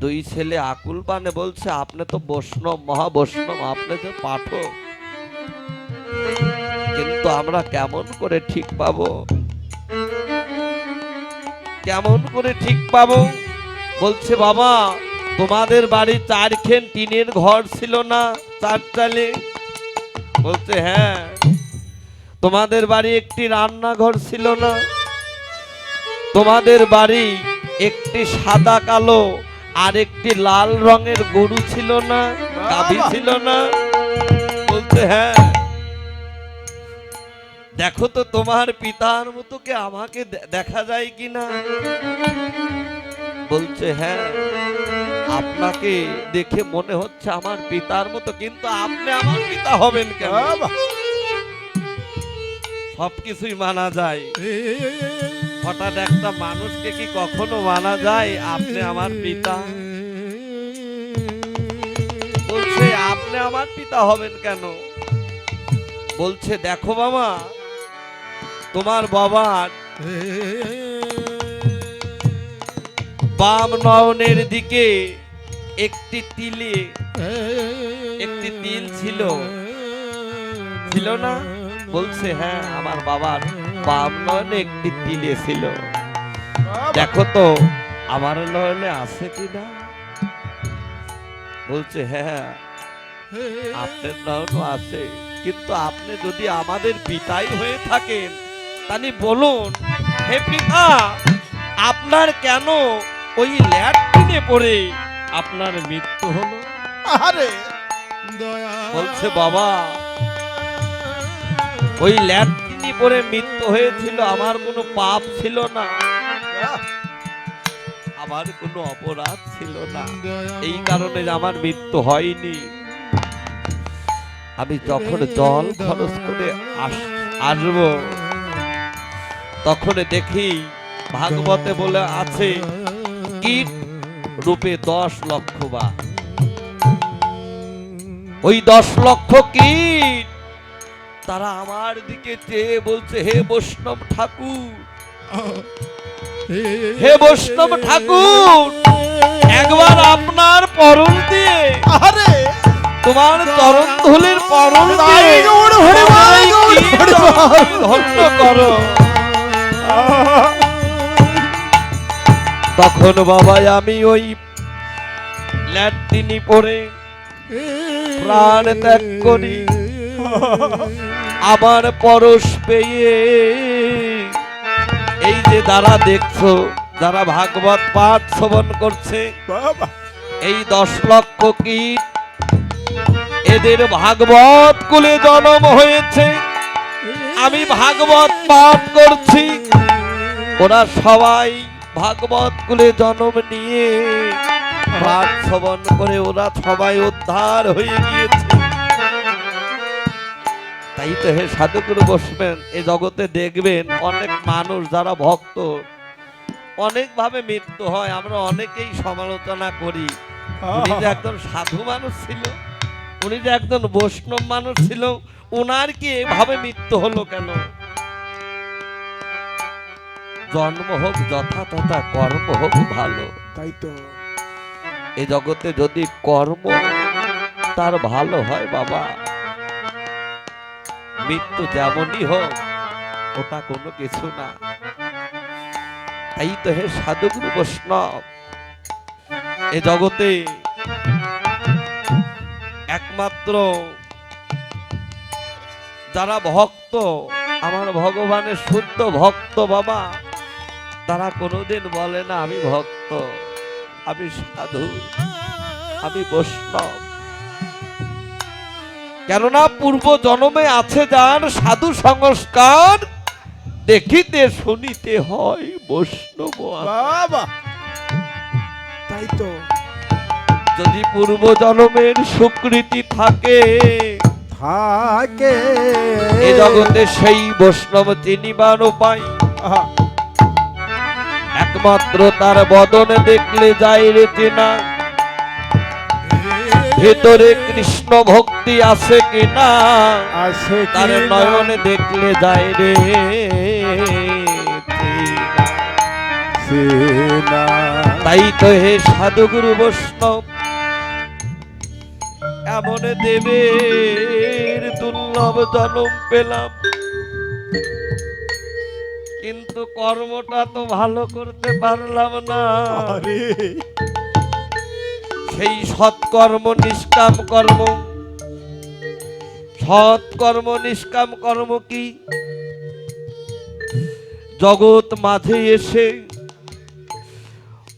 দুই ছেলে আকুল পানে বলছে, আপনি তো বৈষ্ণব মহা বৈষ্ণব আপনি তো পাঠক। কিন্তু আমরা কেমন করে ঠিক পাবো? কেমন করে ঠিক পাবো? বলছে, বাবা, তোমাদের বাড়ি চারখান টিনের ঘর ছিল না চার চালে বলছে হ্যাঁ তোমাদের বাড়ি একটি রান্নাঘর ছিল না, তোমাদের বাড়ি একটি সাদা কালো আর একটি লাল রঙের গরু ছিল না গাভী ছিল না। বলতে হ্যাঁ দেখো তো তোমার পিতার মতো কে আমাকে দেখা যায় কিনা? বলছে হ্যাঁ আপনাকে দেখে মনে হচ্ছে আমার পিতার মতো কিন্তু আপনি আমার পিতা হবেন কেন? সবকিছুই মানা যায়। হঠাৎ একটা মানুষকে কি কখনো মানা যায়? আপনি আমার পিতা। বলছে, আপনি আমার পিতা হবেন কেন? বলছে, দেখো বাবা তোমার বাবার বাম নয়নের দিকে একটি তিলে, একটি তিল ছিল। ছিল না? বলছে হ্যাঁ আমার বাবার বাম নয়নে একটি তিলে ছিল। দেখো তো আমার নয়নে আছে কিনা? বলছে হ্যাঁ আপনার নয়নও আছে। কিন্তু আপনি যদি আমাদের পিতাই হয়ে থাকেন তাহলে বলুন হে পিতা আপনার কেন ওই ল্যাট্রিনে পড়ে আপনার মৃত্যু হলো? আরে বলছে বাবা ওই ল্যাট্রিনে পড়ে মৃত্যু হয়েছিল, আমার কোনো পাপ ছিল না। আমার কোনো অপরাধ ছিল না। এই কারণে আমার মৃত্যু হয়নি। আমি যখন জল খরচ করে আস- আসব, তখন দেখি ভাগবতে বলে আছে, কীট রূপে দশ লক্ষ বা ওই দশ লক্ষ কীট তারা আমার দিকে চেয়ে বলছে হে বৈষ্ণব ঠাকুর হে বৈষ্ণব ঠাকুর একবার আপনার পরল দিয়ে আরে তোমার চরণ ধুলির পরল দিয়ে ধন্য করো। তখন বাবা আমি ওই ল্যাট্রিনি পরে প্রাণ ত্যাগ করি। আমার পরশ পেয়ে এই যে যারা দেখছ যারা ভাগবত পাঠ শ্রবণ করছে এই দশ লক্ষ কীট এদের ভাগবত কুলে জন্ম হয়েছে। আমি ভাগবত পাঠ করছি। ওরা সবাই ভাগবত কুলে জন্ম নিয়ে পাঠ শ্রবণ করে ওরা সবাই উদ্ধার হয়ে গিয়েছে। তাই তো হে সাধুগুরু বসবেন এ জগতে দেখবেন অনেক মানুষ যারা ভক্ত অনেক ভাবে মৃত্যু হয় আমরা অনেকেই সমালোচনা করি। উনি যে একজন সাধু মানুষ ছিল উনি যে একজন বৈষ্ণব মানুষ ছিল ওনার কি এভাবে মৃত্যু হলো কেন? জন্ম হোক যথা তথা কর্ম হোক ভালো। তাই তো। এ জগতে যদি কর্ম তার ভালো হয় বাবা মৃত্যু যেমনই হোক, ওটা কোনো কিছু না। তাই তো হে সাধুগুরু বৈষ্ণব, এ জগতে একমাত্র যারা ভক্ত, আমার ভগবানের শুদ্ধ ভক্ত বাবা, তারা কোনোদিন বলে না, আমি ভক্ত, আমি সাধু, আমি বৈষ্ণব। কেননা পূর্ব জন্মে আছে যার সাধু সংস্কার দেখিতে শুনিতে হয় বৈষ্ণব বাবা। তাই তো। যদি পূর্ব জন্মের স্বীকৃতি থাকে থাকে। এ জগতে সেই বৈষ্ণব চিনিবার উপায় একমাত্র তার বদনে দেখলে যায় রে চেনা। ভেতরে কৃষ্ণ ভক্তি আছে কিনা? আছে কি তার না? নয়নে দেখলে যায় রে না তাই তো হে সাধুগুরু বৈষ্ণব এমন দেবের দুর্লভ জনম পেলাম। কিন্তু কর্মটা তো ভালো করতে পারলাম না। সেই সৎকর্ম, নিষ্কাম কর্ম। সৎকর্ম, নিষ্কাম কর্ম কি? জগৎ মাঝে এসে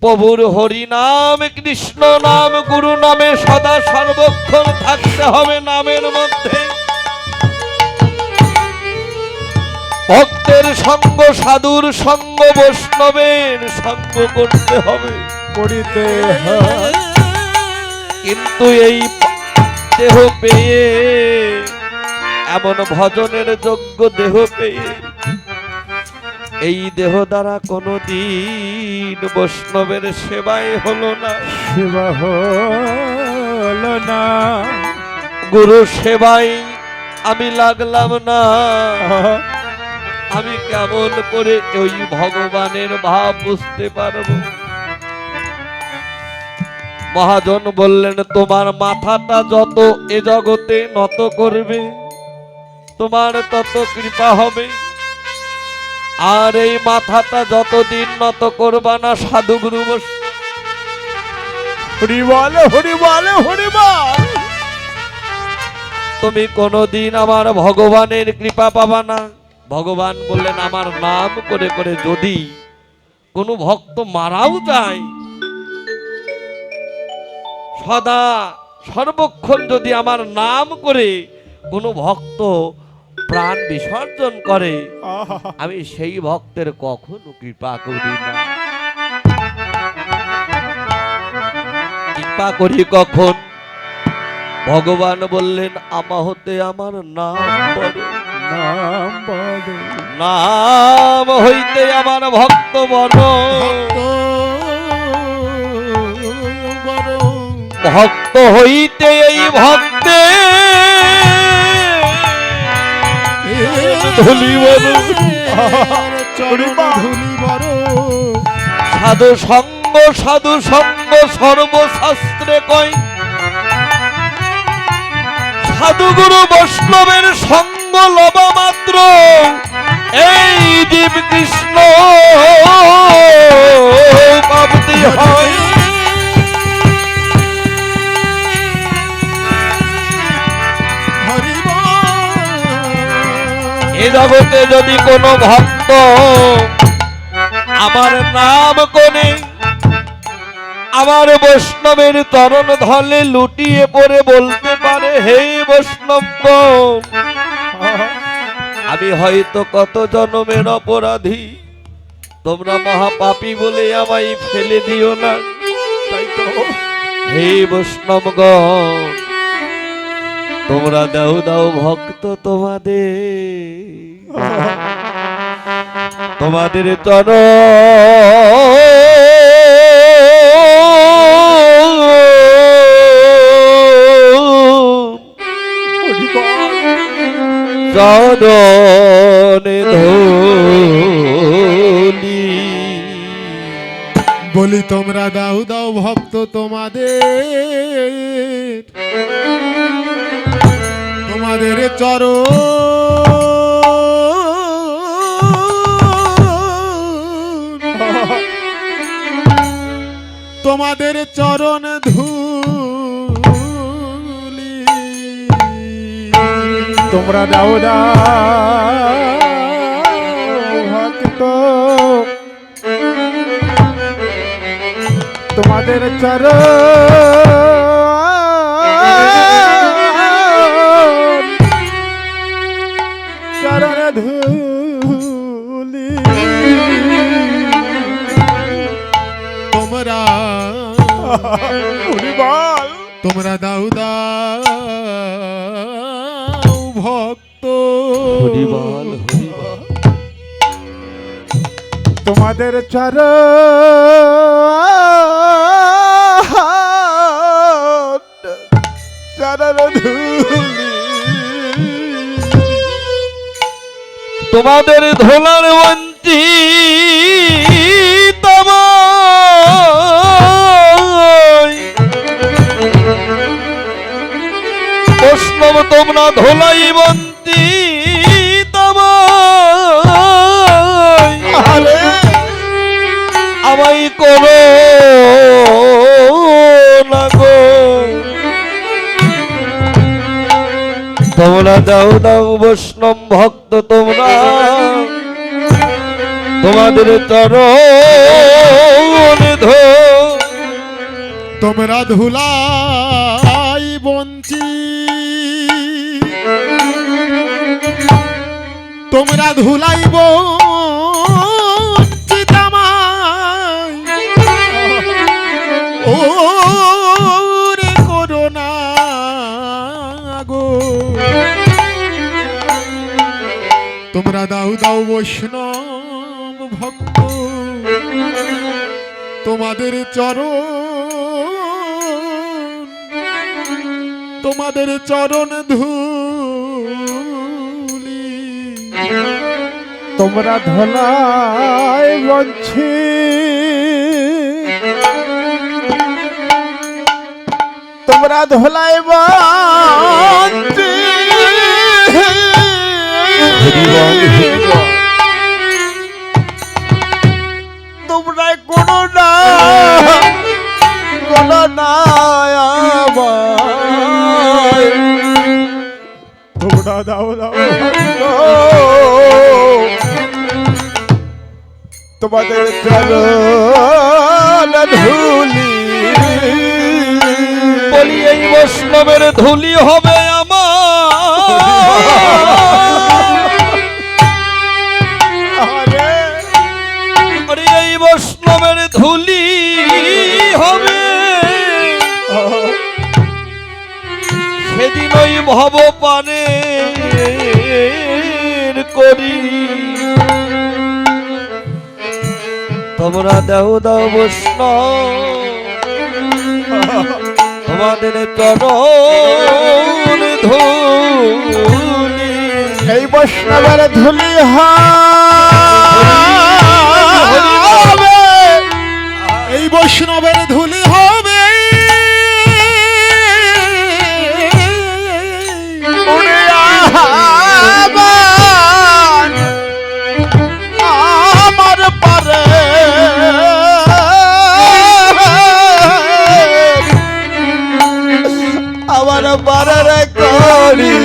প্রভুর হরি নাম, কৃষ্ণ নাম, গুরু নামে সদা সর্বক্ষণ থাকতে হবে নামের মধ্যে। ভক্তের সঙ্গ, সাধুর সঙ্গ, বৈষ্ণবের সঙ্গ করতে হবে। করিতে হয়। কিন্তু এই দেহ পেয়ে এমন ভজনের যোগ্য দেহ পেয়ে এই দেহ দ্বারা কোনদিন বৈষ্ণবের সেবাই হলো না। সেবা হলো না। গুরু সেবাই আমি লাগলাম না। আমি কেমন করে ওই ভগবানের ভাব বুঝতে পারব? মহাজন বললেন তোমার মাথাটা যত এ জগতে নত করবে তোমার তত কৃপা হবে। আর এই মাথাটা যতদিন নত করবা না সাধুগুরু বস- তুমি কোনোদিন আমার ভগবানের কৃপা পাবা না। ভগবান বললেন আমার নাম করে করে যদি কোনো ভক্ত মারাও যায় সদা সর্বক্ষণ যদি আমার নাম করে কোনো ভক্ত প্রাণ বিসর্জন করে আমি সেই ভক্তের কখনো কৃপা করি না। কৃপা করি কখন? ভগবান বললেন আমা হতে আমার নাম নাম নাম হইতে আমার ভক্ত বড় ভক্ত হইতে এই ভক্তে সাধু সঙ্গ সাধু সঙ্গ সর্বশাস্ত্রে কয় সাধুগুরু বৈষ্ণবের সঙ্গ লবা মাত্র। এই জীব কৃষ্ণ হয়। জগতে যদি কোনো ভক্ত আমার নাম করে, আমার বৈষ্ণবের চরণ ধলে লুটিয়ে পড়ে বলতে পারে, হে বৈষ্ণব আমি হয়তো কত জন্মের অপরাধী। তোমরা মহাপাপী বলে আমায় ফেলে দিও না। তাই তো, হে বৈষ্ণবগণ তোমরা দাও দাও ভক্ত তোমাদের। তোমাদের ধলি বলি তোমরা দাও দাও ভক্ত তোমাদের। তোমাদের চর তোমাদের চরণ ধুলি। তোমরা দাও ভক্ত। তোমাদের চর চরণ ধুলি তোমরা তোমরা দাও দাও ভক্ত। তোমাদের চর চরণ তোমাদের ধোলার বন্তি বৈষ্ণব তোমরা ধোলাই বন্তি আমাই করো। তোমরা দাও দাও বৈষ্ণব ভক্ত তোমরা। তোমাদের চরণ তোমরা ধুলাই বঞ্চি। তোমরা ধুলাই বঞ্চিত তোমরা দাও দাও বৈষ্ণব ভক্ত। তোমাদের চরণ তোমাদের চরণ ধুলি। তোমরা ধলাই বঞ্ছি তোমরা ধলাই বঞ্ছি তোমরা কোনো না কোনো না তোমরা দাও দাও তোমাদের চরণ ধুলি। বলি এই বৈষ্ণবের ধুলি হবে আমার। ধুলি হবে। সেদিন ওই ভব পানে করি। তোমরা দেহ দাও বৈষ্ণব। তোমাদের চরণ ধুলি। এই বৈষ্ণবের ধুলি হবে বৈষ্ণবের ধুলি হবে। আমার পারে। আমার পারের করি।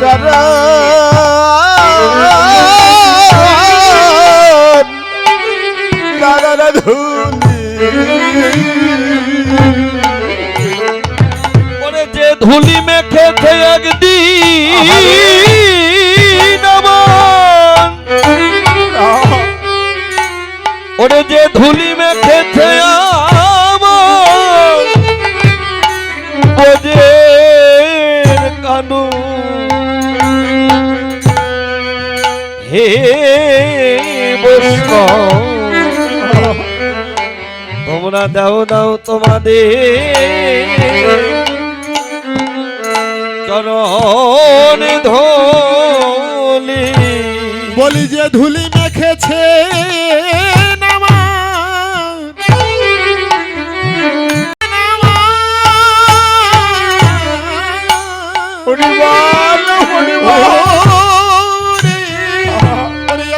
চরণ ধুলি যে ধুলি মেখেছে একদিন ওরে যে ধুলি মেখেছে তোমরা দাও দাও তোমাদের। চরণ ধলি। বলি যে ধুলি মেখেছে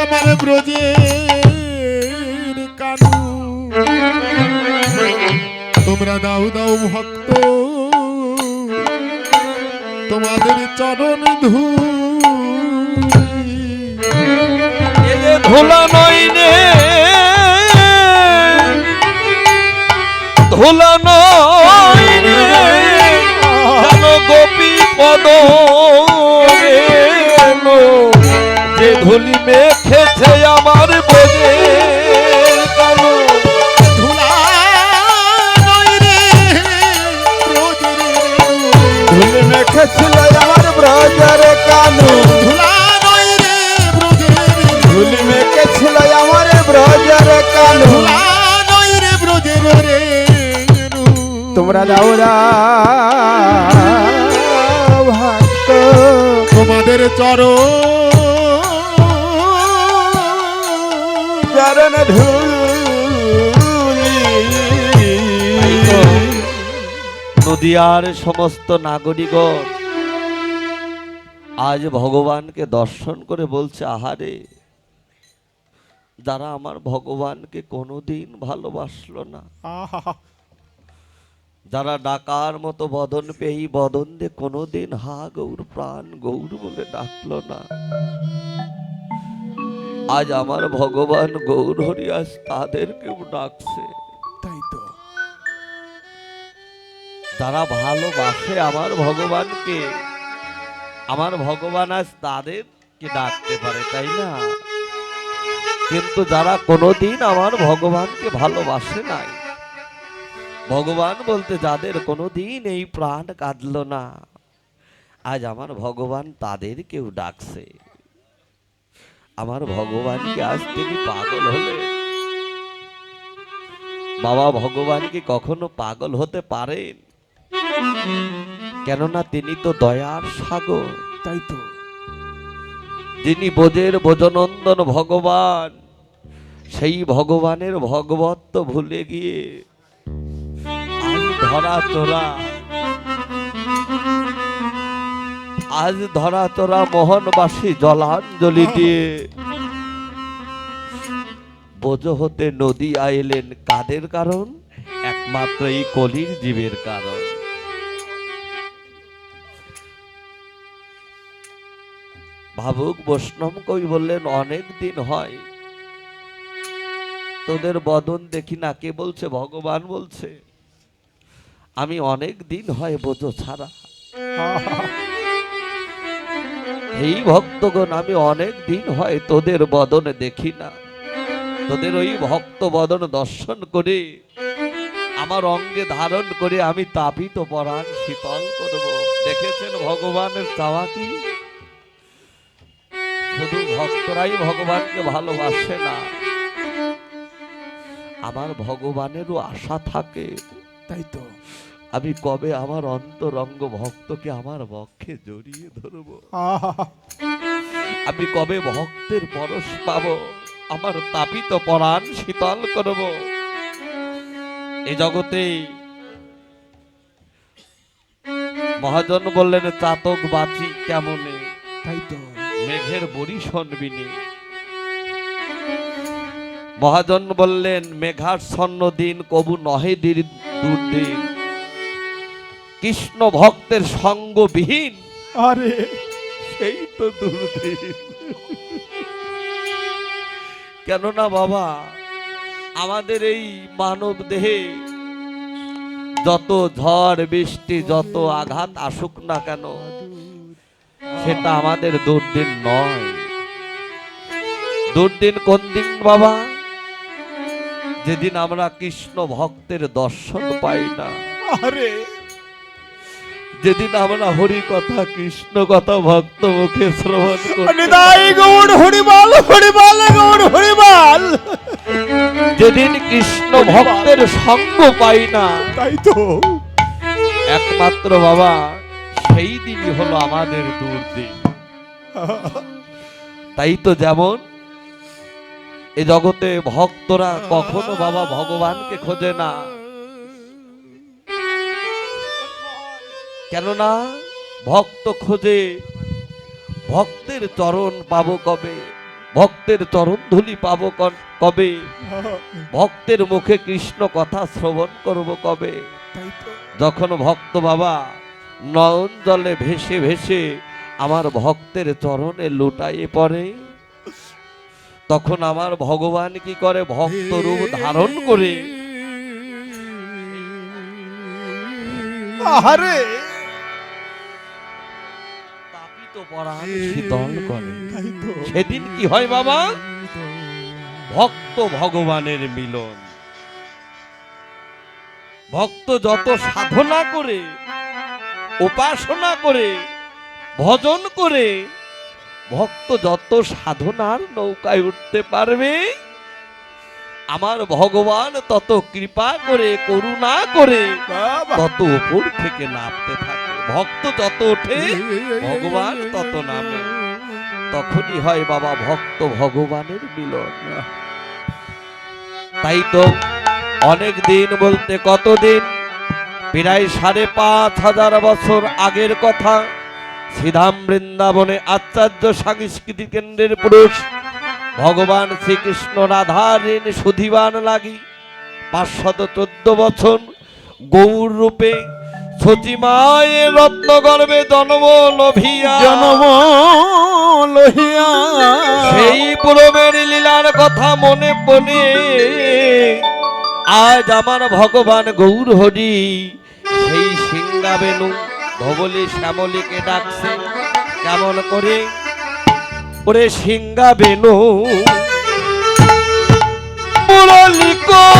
আমার ব্রজের তোমরা দাও দাও ভক্ত। তোমাদের চরণ যে ধুলা নয় রে ধুলা নয় গোপী পদ। যে ধুলি মেখেছে আমার বোঝে ছিল আমার ব্রজের কানু। ধুলি মেকে ছিল আমার ব্রজের কানু। তোমরা দাওরা ভক্ত তোমাদের চরণ। চরণ ধুল নদিয়ার সমস্ত নাগরিকগণ আজ ভগবানকে দর্শন করে বলছে আহারে যারা আমার ভগবানকে কোনোদিন ভালোবাসলো না যারা ডাকার মতো বদন পেয়ে বদন দিয়ে কোনোদিন হা গৌর প্রাণ গৌর বলে ডাকলো না। আজ আমার ভগবান গৌর হরি আজ তাদেরকেও ডাকছে। যারা ভালোবাসে আমার ভগবানকে। আমার ভগবান আজ তাদেরকে ডাকতে পারে, তাই না? কিন্তু যারা কোনোদিন আমার ভগবানকে ভালোবাসে নাই, ভগবান বলতে যাদের কোনোদিন এই প্রাণ কাঁদল না, আজ আমার ভগবান তাদেরকেও ডাকছে। আমার ভগবানকে আজ তিনি পাগল হলে, বাবা ভগবান কি কখনো পাগল হতে পারেন? কেননা তিনি তো দয়ার সাগর, তাই তো? যিনি বোঝের বোজনন্দন ভগবান, সেই ভগবানের ভগবত্ব ভুলে গিয়ে ধরা তোরা। আজ ধরা তোরা মোহনবাসী জলাঞ্জলি দিয়ে। বোঝ হতে নদী আইলেন কাদের কারণ? একমাত্র এই কলির জীবের কারণ। ভাবুক বৈষ্ণব কবি বললেন, অনেক দিন হয়। তোদের বদন দেখি না কে বলছে, ভগবান বলছে। আমি অনেক দিন হয় বোঝো ছাড়া। এই ভক্তগণ, আমি অনেক দিন হয় তোদের বদনে দেখি না। তোদের ওই ভক্ত বদন দর্শন করে, আমার অঙ্গে ধারণ করে আমি তাপিত পরাণ শীতল করব। দেখেছেন ভগবানের চাওয়া কি? শুধু ভক্তরাই ভগবানকে ভালোবাসে না। আমার ভগবানেরও আশা থাকে তাই তো? আমি কবে আমার অন্তরঙ্গ ভক্তকে আমার বক্ষে জড়িয়ে ধরবো? আমি কবে ভক্তের পরশ পাব? আমার তাপিত পরাণ শীতল করব? এ জগতে মহাজন বললেন চাতক বাঁচি কেমনে? তাই তো। মেঘের বড়ি শুনবিনি মহাজন বললেন মেঘার ছন্ন দিন কবু নহে দিন- দুর্দিন। কৃষ্ণ ভক্তের সঙ্গবিহীন আরে সেই তো দুর্দিন। কেননা বাবা আমাদের এই মানব দেহে যত ঝড় বৃষ্টি যত আঘাত আসুক না কেন সেটা আমাদের দুর্দিন নয়। দুর্দিন কোন দিন বাবা? যেদিন আমরা কৃষ্ণ ভক্তের দর্শন পাই না। আরে। যেদিন আমরা হরি কথা কৃষ্ণ কথা ভক্ত মুখে শ্রবণ করি নিদাই গৌড় হরিবাল হরিবাল গৌড় হরিবাল। যেদিন কৃষ্ণ ভক্তের সঙ্গ পাই না। তাই তো। একমাত্র বাবা সেই দিনই হলো আমাদের দুর্দিন। তাই তো যেমন এ জগতে ভক্তরা কখনো বাবা ভগবানকে খোঁজে না। কেননা ভক্ত খোঁজে ভক্তের চরণ পাবো কবে? ভক্তের চরণ ধুলি পাবো কবে? ভক্তের মুখে কৃষ্ণ কথা শ্রবণ করব কবে? যখন ভক্ত বাবা নয়ন জলে ভেসে ভেসে আমার ভক্তের চরণে লুটাইয়ে পড়ে। তখন আমার ভগবান কি করে ভক্ত রূপ ধারণ করে। সেদিন কি হয় বাবা? ভক্ত ভগবানের মিলন। ভক্ত যত সাধনা করে উপাসনা করে, ভজন করে, ভক্ত যত সাধনার নৌকায় উঠতে পারবে, আমার ভগবান তত কৃপা করে, করুণা করে, তত উপর থেকে নামতে থাকে। ভক্ত যত ওঠে, ভগবান তত নামে। তখনই হয় বাবা ভক্ত ভগবানের মিলন। তাই তো অনেক দিন বলতে কতদিন প্রায় সাড়ে পাঁচ হাজার বছর আগের কথা শ্রীধাম বৃন্দাবনে আচার্য সাংস্কৃতিক কেন্দ্রের পুরুষ ভগবান শ্রীকৃষ্ণ রাধার ঋণ সুধিবান লাগি পাঁচশত চোদ্দ বছর গৌর রূপে সচিমায়ের রত্নগর্ভে জন্ম লভিয়া। জনম লহিয়া। সেই পূরবের লীলার কথা মনে পড়ে। আজ আমার ভগবান গৌর হরি সেই সিংহাবেনু ভবলি শ্যামলীকে ডাকছে কেমন করে? ওরে সিংহাবেনু মুরলী ওরে